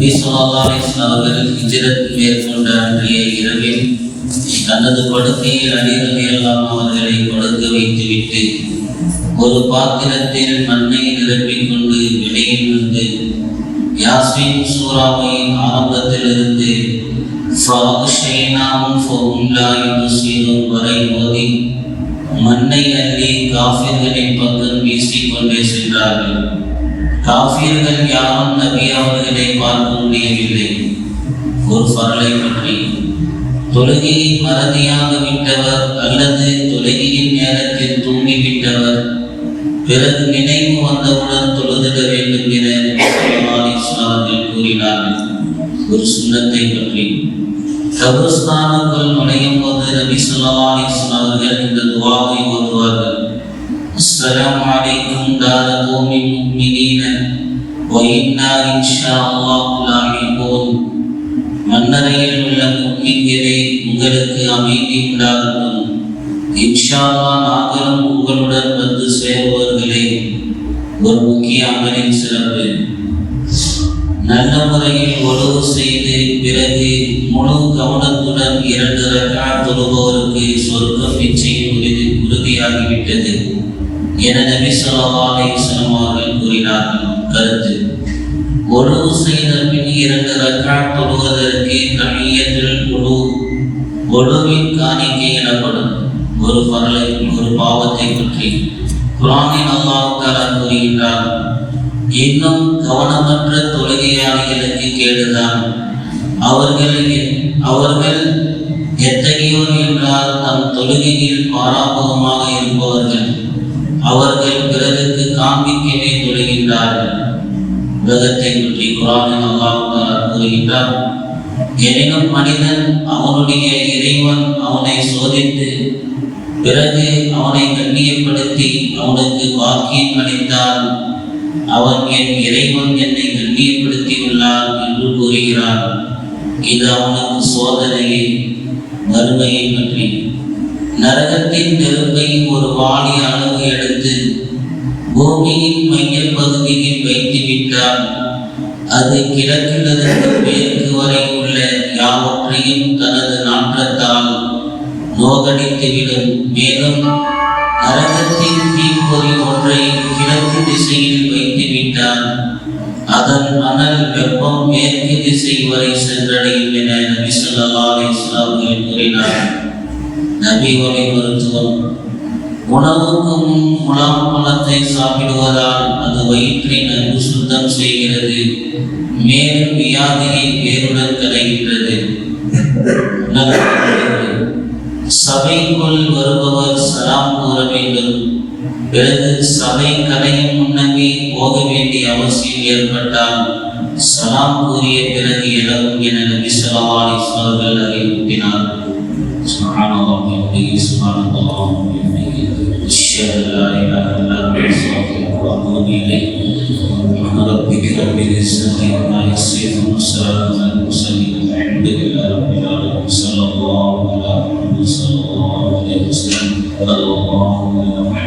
நபி சொல்லாஹ் அலைஹி அவர்கள் ஹிஜ்ரத் மேற்கொண்ட அன்றைய இரவில் தனது படுக்கையில் அலி ரலியல்லாஹு அவர்களை படுக்க வைத்துவிட்டு ஒரு பாத்திரத்தில் மண்ணை நிரப்பிக் கொண்டு வெளியில் வந்து யாஸ்மின் சூறாவின் ஆரம்பத்திலிருந்து வரை மோதி மண்ணை அள்ளி காஃபிர்களின் பக்கம் வீசிக்கொண்டே சென்றார்கள். காபியர்கள் யாரும் நபி அவர்களை பார்க்க முடியவில்லை. ஒரு பரலை பற்றி தொழுகையை மறதியாக விட்டவர் அல்லது தொழுகையின் நேரத்தில் தூங்கிவிட்டவர். பிறகு நினைவு வந்தவுடன் தொழுதிட வேண்டும் என இஸ்லாமில் கூறினார்கள். ஒரு சுண்ணத்தை பற்றி கபர்ஸ்தானுக்குள் நுழையும் போது நபி ஸல்லல்லாஹு அலைஹி அவர்கள் இந்த துவாவை ஓதுவார்கள். السلام عليكم دار قوم مؤمنين وإنا إن شاء الله لاحقون மன்னரையில் உள்ள முக்மின்களே உங்களுக்கு அமைதி உண்டாகட்டும் இன்ஷா அல்லாஹ் நாங்களும் உங்களுடன் வந்து சேருவர்களே ஒரு முக்கிய அமலின் சிறப்பு நல்ல முறையில் உழவு செய்து பிறகு முழு கவனத்துடன் இரண்டு ரக்காத் தொழுபவருக்கு சொர்க்கம் நிச்சயம் உறுதி உறுதியாகிவிட்டது என நபி ஸல்லல்லாஹு அலைஹி அவர்கள் கூறினார்கள். கருத்து உழவு செய்த பின் இரண்டு ரக்காத் தொழுவதற்கு தனியத்தில் குழு ஒழுவின் காணிக்கை எனப்படும் ஒரு பரலை ஒரு பாவத்தை பற்றி குரானின் அல்லாஹ் கூறுகின்றார் இன்னும் கவனமற்ற தொழுகையாளிகளுக்கு கேடுதான். அவர்கள் அவர்கள் எத்தகையோர் என்றால் தம் தொழுகையில் பாராபகமாக இருப்பவர்கள் நம்பிக்கையை காண்பிக்கவே தொழுகின்றார்கள் உலகத்தை பற்றி குரானில் அல்லாஹ் கூறுகின்றார். எனினும் மனிதன் அவனுடைய இறைவன் அவனை சோதித்து பிறகு அவனை கண்ணியப்படுத்தி அவனுக்கு வாக்கியம் அளித்தால் அவன் என் இறைவன் என்னை கண்ணியப்படுத்தியுள்ளார் என்று கூறுகிறான் இது அவனுக்கு சோதனையை வறுமையை பற்றி. நரகத்தின் நெருப்பை ஒரு வாளி அளவு எடுத்து பூமியின் மைய பகுதியில் வைத்துவிட்டால் அது கிழக்கிலிருந்து மேற்கு வரை உள்ள யாவற்றையும் தனது நாற்றத்தால் நோகடித்துவிடும் மேலும் நரகத்தின் தீப்பொறி ஒன்றை கிழக்கு திசையில் வைத்துவிட்டால் அதன் மணல் வெப்பம் மேற்கு திசை வரை சென்றடையும் என நபி சொல்லா அலைஹி வஸல்லம் கூறினார் நபி ஒளி மருத்துவம் உணவுக்கும் உணவு பழத்தை சாப்பிடுவதால் அது வயிற்றை நன்கு சுத்தம் செய்கிறது. மேலும் வியாதியை பேருடன் கலைகின்றது சபைக்குள் வருபவர் சலாம் கூற வேண்டும். பிறகு சபை கலையும் முன்னமே போக வேண்டிய அவசியம் ஏற்பட்டால் சலாம் கூறிய பிறகு எழவும் என நபி சலவாலி அவர்கள் அறிவுறுத்தினார் சுகானவாமி சுகானவாமி وبحمده سبحان الله وبحمده أشهد أن لا إله إلا أنت أستغفرك وأتوب إليك سبحان ربك رب العزة عما يصفون وسلام على المرسلين الحمد لله رب العالمين صلى الله على محمد صلى الله عليه وسلم صلى الله على محمد